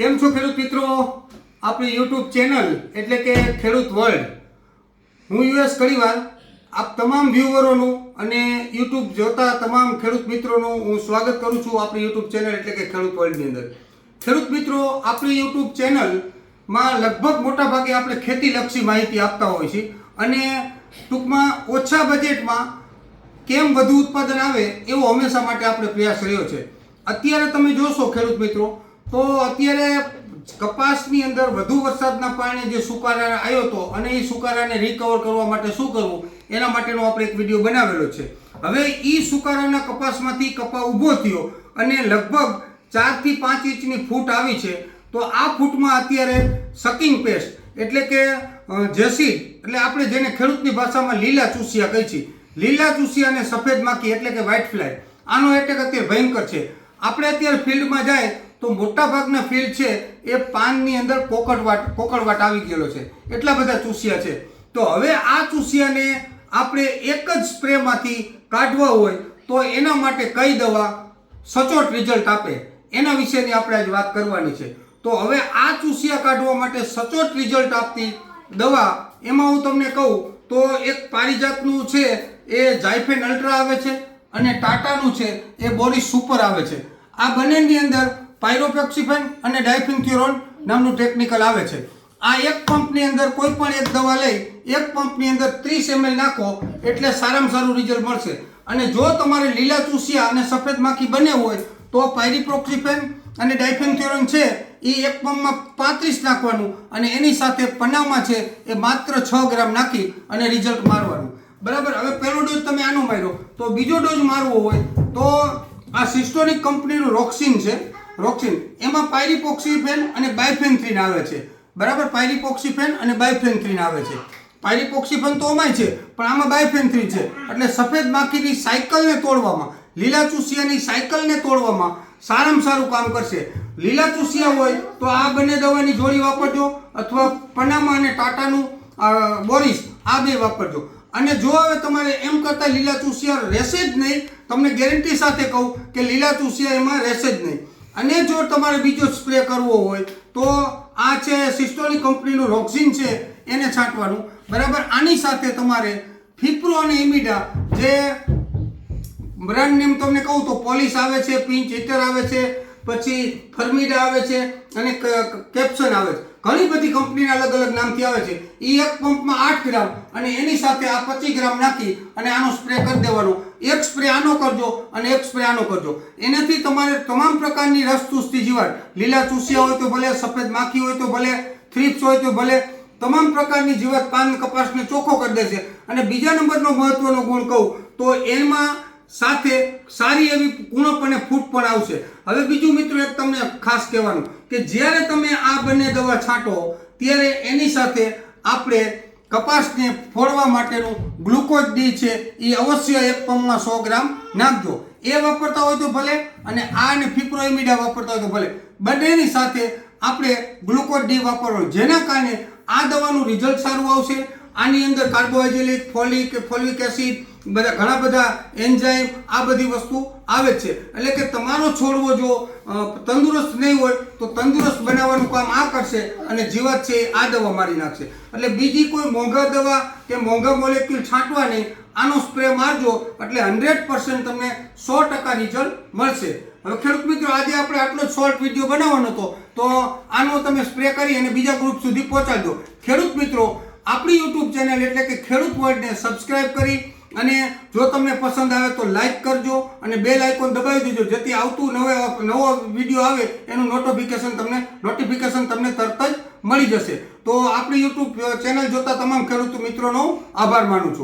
કેમ છો ખેડૂત મિત્રો? આપણી યુટ્યુબ ચેનલ એટલે કે ખેડૂત વર્લ્ડ હું યુએસ કડીવાર આપ તમામ વ્યૂવરોનું અને યુટ્યુબ જોતા તમામ ખેડૂત મિત્રોનું હું સ્વાગત કરું છું આપણી યુટ્યુબ ચેનલ એટલે કે ખેડૂત વર્લ્ડની અંદર. ખેડૂત મિત્રો, આપણી યુટ્યુબ ચેનલમાં લગભગ મોટા ભાગે આપણે ખેતીલક્ષી માહિતી આપતા હોય છે અને ટૂંકમાં ઓછા બજેટમાં કેમ વધુ ઉત્પાદન આવે એવો હંમેશા માટે આપણે પ્રયાસ રહ્યો છે. અત્યારે તમે જોશો ખેડૂત મિત્રો તો અત્યારે કપાસની અંદર વધુ વરસાદના પાણી જે સુકારા આવ્યો હતો અને એ સુકારાને રિકવર કરવા માટે શું કરવું? એના માટેનો આપણે એક વીડિયો બનાવેલો છે. હવે એ સુકારાના કપાસમાંથી કપા ઊભો થયો અને લગભગ ચારથી પાંચ ઇંચની ફૂટ આવી છે. તો આ ફૂટમાં અત્યારે સકિંગ પેસ્ટ એટલે કે જેસીડ એટલે આપણે જેને ખેડૂતની ભાષામાં લીલા ચૂસિયા કહી છીએ લીલા ચૂસિયા અને સફેદ માખી એટલે કે વ્હાઇટ ફ્લાય આનો એટેક અત્યારે ભયંકર છે. આપણે અત્યારે ફિલ્ડમાં જાય તો મોટા ભાગના ફિલ્ડ છે એ પાનની અંદર કોકડવાટ કોકડવાટ આવી ગયેલો છે. એટલા બધા ચૂસિયા છે. તો હવે આ ચૂસિયાને આપણે એક જ સ્પ્રેમાંથી કાઢવા હોય તો એના માટે કઈ દવા સચોટ રિઝલ્ટ આપે? એના વિશેની આપણે આજે વાત કરવાની છે. તો હવે આ ચૂસિયા કાઢવા માટે સચોટ રિઝલ્ટ આપતી દવા એમાં હું તમને કહું તો એક પારિજાતનું છે, એ જાયફેન અલ્ટ્રા આવે છે અને ટાટાનું છે, એ બોરી સુપર આવે છે. આ બંનેની અંદર પાયરોફેક્સિફેન અને ડાયફિન્થ્યુરોન નામનું ટેકનિકલ આવે છે. આ એક પંપની અંદર કોઈ પણ એક દવા લઈ એક પંપની અંદર ત્રીસ એમએલ નાખો, એટલે સારામાં સારું રિઝલ્ટ મળશે. અને જો તમારે લીલા ચૂસિયા અને સફેદ માખી બને હોય, તો પાયરીપ્રોક્સિફેન અને ડાયફેનથ્યુરોન છે, એ એક પંપમાં પાંત્રીસ નાખવાનું અને એની સાથે પનામાં છે, એ માત્ર છ ગ્રામ નાખી અને રિઝલ્ટ મારવાનું. બરાબર? હવે પહેલો ડોઝ તમે આનો માર્યો. તો બીજો ડોઝ મારવો હોય, તો આ સિસ્ટોનિક કંપનીનું રોક્સિન છે. રોક્સિન. એમાં પાયરીપોક્સીફેન અને બાયફેન્થ્રીન આવે છે. બરાબર? પાયરીપોક્સીફેન અને બાયફેન્થ્રીન આવે છે. પાયરીપોક્સીફેન તો અમાય છે, પણ આમાં બાયફેન્થ્રીન છે. એટલે સફેદ માખીની સાયકલને તોડવામાં લીલા ચૂસિયાની સાયકલને તોડવામાં સારામાં સારું કામ કરશે. લીલા ચૂસિયા હોય તો આ બંને દવાની જોડી વાપરજો અથવા પનામા અને ટાટાનું બોરિસ, આ બે વાપરજો. અને જો હવે તમારે એમ કરતાં લીલા ચૂસિયા રહેશે જ નહીં, તમને ગેરંટી સાથે કહું કે લીલા ચૂસિયા એમાં રહેશે જ નહીં. અને જો તમારે બીજો સ્પ્રે કરવો હોય, તો આ છે સિસ્ટોની કંપનીનું રોક્સિન છે, એને છાંટવાનું. બરાબર? આની સાથે તમારે ફિપ્રો અને ઇમિડા જે બ્રાન્ડ નેમ તમને કહું તો પોલિશ આવે છે, પિંચ હીટર આવે છે પછી ફર્મિડા આવે છે અને કેપ્સન આવે છે. ઘણી બધી કંપનીના અલગ અલગ નામથી આવે છે. એ એક પંપમાં આઠ ગ્રામ અને એની સાથે આ પચીસ ગ્રામ નાખી અને આનો સ્પ્રે કરી દેવાનો. એક સ્પ્રે આનો કરજો અને એક સ્પ્રે આનો કરજો. એનાથી તમારે તમામ પ્રકારની રસચૂસતી જીવાત. લીલા ચૂસિયા હોય તો ભલે, સફેદ માખી હોય તો ભલે, થ્રીપ્સ હોય તો ભલે, તમામ પ્રકારની જીવાત પાન કપાસને ચોખ્ખો કરી દેશે. અને બીજા નંબરનો મહત્વનો ગુણ કહું તો એમાં સાથે સારી એવી કુણપ અને ફૂટ પણ આવશે. હવે બીજું મિત્રો એક તમને ખાસ કહેવાનું કે જ્યારે તમે આ બંને દવા છાંટો, ત્યારે એની સાથે આપણે કપાસને ફોડવા માટેનું ગ્લુકોઝ ડી છે એ અવશ્ય એક પંપમાં સો ગ્રામ નાખજો. એ વાપરતા હોય તો ભલે અને આ અને ફિપ્રોઇમિડા વાપરતા હોય તો ભલે. બંનેની સાથે આપણે ગ્લુકોઝ ડી વાપરવાનું. જેના કારણે આ દવાનું રિઝલ્ટ સારું આવશે. આની અંદર કાર્બોહાઇડ્રેટ, ફોલિક ફોલિક એસિડ બધા ઘણા બધા એન્ઝાઇમ આ બધી વસ્તુ આવે છે. એટલે કે તમારો છોડવો જો તંદુરસ્ત નહીં હોય, તો તંદુરસ્ત બનાવવાનું કામ આ કરશે અને જીવાત છે આ દવા મારી નાખશે. એટલે બીજી કોઈ મોંઘા દવા કે મોંઘા મોલેક્યુલ છાંટવા નહીં, આનો સ્પ્રે મારજો, એટલે હંડ્રેડ પર્સન્ટ તમને સો ટકા રિઝલ્ટ મળશે. હવે ખેડૂત મિત્રો, આજે આપણે આટલો જ શોર્ટ વીડિયો બનાવવાનો હતો. તો આનો તમે સ્પ્રે કરી અને બીજા ગ્રુપ સુધી પહોંચાડજો. ખેડૂત મિત્રો, આપણી યુટ્યુબ ચેનલ એટલે કે ખેડૂત વર્લ્ડને સબસ્ક્રાઈબ કરી અને જો તમને પસંદ આવે તો લાઈક કરજો અને બેલ આઇકોન દબાવી દેજો. જેથી આવતું નવે નવો વીડિયો આવે, એનું નોટિફિકેશન તમને નોટિફિકેશન તમને તરત જ મળી જશે. તો આપણી યુટ્યુબ ચેનલ જોતા તમામ ખેડૂત મિત્રોનો આભાર માનું છું.